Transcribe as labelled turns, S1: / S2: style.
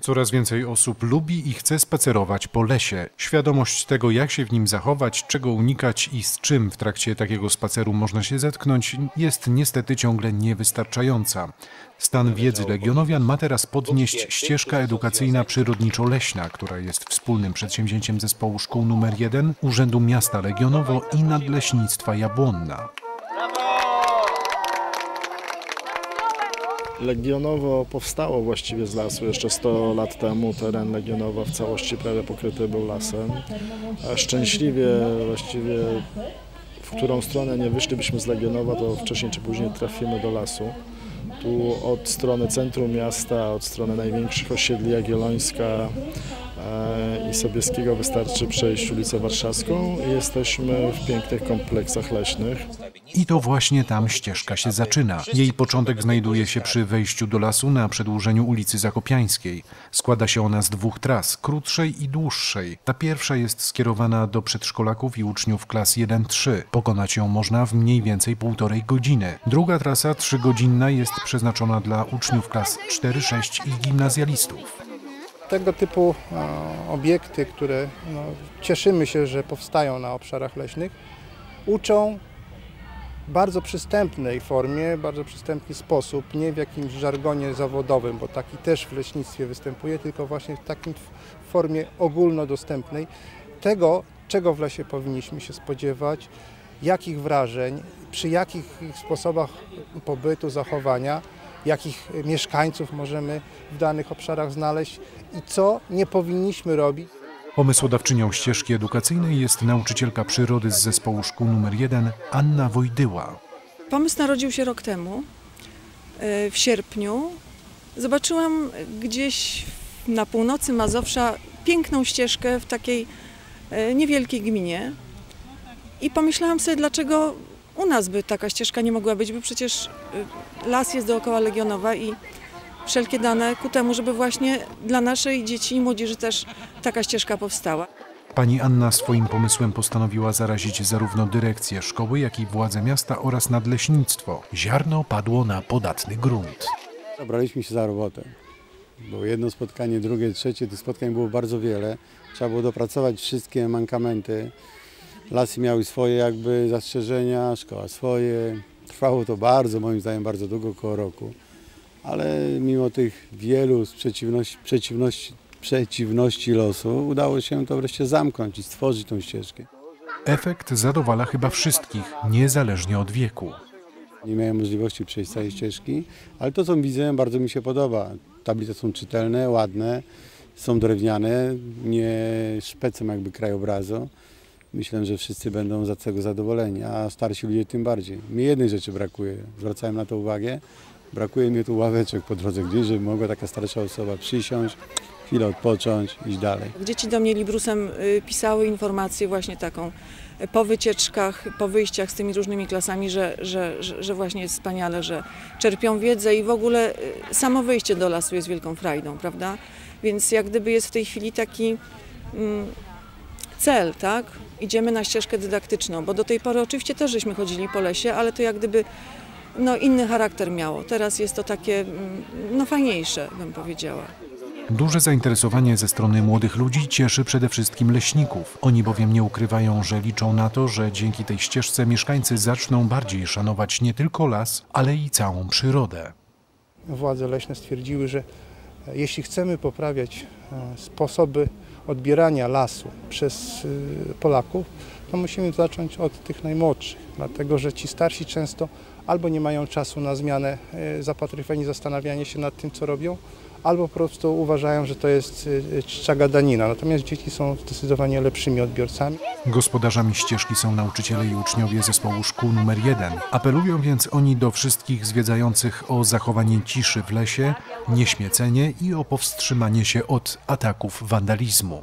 S1: Coraz więcej osób lubi i chce spacerować po lesie. Świadomość tego, jak się w nim zachować, czego unikać i z czym w trakcie takiego spaceru można się zetknąć, jest niestety ciągle niewystarczająca. Stan wiedzy legionowian ma teraz podnieść ścieżka edukacyjna przyrodniczo-leśna, która jest wspólnym przedsięwzięciem zespołu szkół nr 1 Urzędu Miasta Legionowo i Nadleśnictwa Jabłonna.
S2: Legionowo powstało właściwie z lasu jeszcze 100 lat temu. Teren Legionowa w całości prawie pokryty był lasem. Szczęśliwie właściwie w którą stronę nie wyszlibyśmy z Legionowa, to wcześniej czy później trafimy do lasu. Tu od strony centrum miasta, od strony największych osiedli Jagiellońska i Sobieskiego wystarczy przejść ulicę Warszawską i jesteśmy w pięknych kompleksach leśnych.
S1: I to właśnie tam ścieżka się zaczyna. Jej początek znajduje się przy wejściu do lasu na przedłużeniu ulicy Zakopiańskiej. Składa się ona z dwóch tras, krótszej i dłuższej. Ta pierwsza jest skierowana do przedszkolaków i uczniów klas 1-3. Pokonać ją można w mniej więcej półtorej godziny. Druga trasa, trzygodzinna, jest przeznaczona dla uczniów klas 4-6 i gimnazjalistów.
S3: Tego typu e, obiekty, które no, cieszymy się, że powstają na obszarach leśnych, uczą w bardzo przystępnej formie, bardzo przystępny sposób, nie w jakimś żargonie zawodowym, bo taki też w leśnictwie występuje, tylko właśnie w takim formie ogólnodostępnej. Tego, czego w lesie powinniśmy się spodziewać, jakich wrażeń, przy jakich sposobach pobytu, zachowania, jakich mieszkańców możemy w danych obszarach znaleźć i co nie powinniśmy robić.
S1: Pomysłodawczynią ścieżki edukacyjnej jest nauczycielka przyrody z zespołu szkół nr 1 Anna Wojdyła.
S4: Pomysł narodził się rok temu, e, w sierpniu. Zobaczyłam gdzieś na północy Mazowsza piękną ścieżkę w takiej e, niewielkiej gminie i pomyślałam sobie, dlaczego u nas by taka ścieżka nie mogła być, bo przecież e, las jest dookoła Legionowa i wszelkie dane ku temu, żeby właśnie dla naszej dzieci i młodzieży też taka ścieżka powstała.
S1: Pani Anna swoim pomysłem postanowiła zarazić zarówno dyrekcję szkoły, jak i władze miasta oraz nadleśnictwo. Ziarno padło na podatny grunt.
S5: Zabraliśmy się za robotę. Było jedno spotkanie, drugie, trzecie. Tych spotkań było bardzo wiele. Trzeba było dopracować wszystkie mankamenty. Lasy miały swoje jakby zastrzeżenia, szkoła swoje. Trwało to bardzo, moim zdaniem, bardzo długo, około roku. Ale mimo tych wielu przeciwności, przeciwności, przeciwności losu udało się to wreszcie zamknąć i stworzyć tą ścieżkę.
S1: Efekt zadowala chyba wszystkich, niezależnie od wieku.
S5: Nie miałem możliwości przejść całej ścieżki, ale to co widzę bardzo mi się podoba. Tablice są czytelne, ładne, są drewniane, nie szpecą jakby krajobrazu. Myślę, że wszyscy będą za tego zadowoleni, a starsi ludzie tym bardziej. Mi jednej rzeczy brakuje, zwracałem na to uwagę. Brakuje mi tu ławeczek po drodze gdzieś, żeby mogła taka starsza osoba przysiąść, chwilę odpocząć, iść dalej.
S4: Dzieci do mnie Librusem y, pisały informację właśnie taką po wycieczkach, po wyjściach z tymi różnymi klasami, że, że, że, że właśnie jest wspaniale, że czerpią wiedzę i w ogóle y, samo wyjście do lasu jest wielką frajdą, prawda? Więc jak gdyby jest w tej chwili taki mm, cel, tak? Idziemy na ścieżkę dydaktyczną, bo do tej pory oczywiście też żeśmy chodzili po lesie, ale to jak gdyby no, inny charakter miało. Teraz jest to takie mm, no, fajniejsze, bym powiedziała.
S1: Duże zainteresowanie ze strony młodych ludzi cieszy przede wszystkim leśników. Oni bowiem nie ukrywają, że liczą na to, że dzięki tej ścieżce mieszkańcy zaczną bardziej szanować nie tylko las, ale i całą przyrodę.
S3: Władze leśne stwierdziły, że jeśli chcemy poprawiać e, sposoby odbierania lasu przez e, Polaków, to musimy zacząć od tych najmłodszych, dlatego że ci starsi często albo nie mają czasu na zmianę zapatrywań i zastanawianie się nad tym, co robią, albo po prostu uważają, że to jest czcza gadanina. Natomiast dzieci są zdecydowanie lepszymi odbiorcami.
S1: Gospodarzami ścieżki są nauczyciele i uczniowie zespołu szkół nr 1. Apelują więc oni do wszystkich zwiedzających o zachowanie ciszy w lesie, nieśmiecenie i o powstrzymanie się od ataków wandalizmu.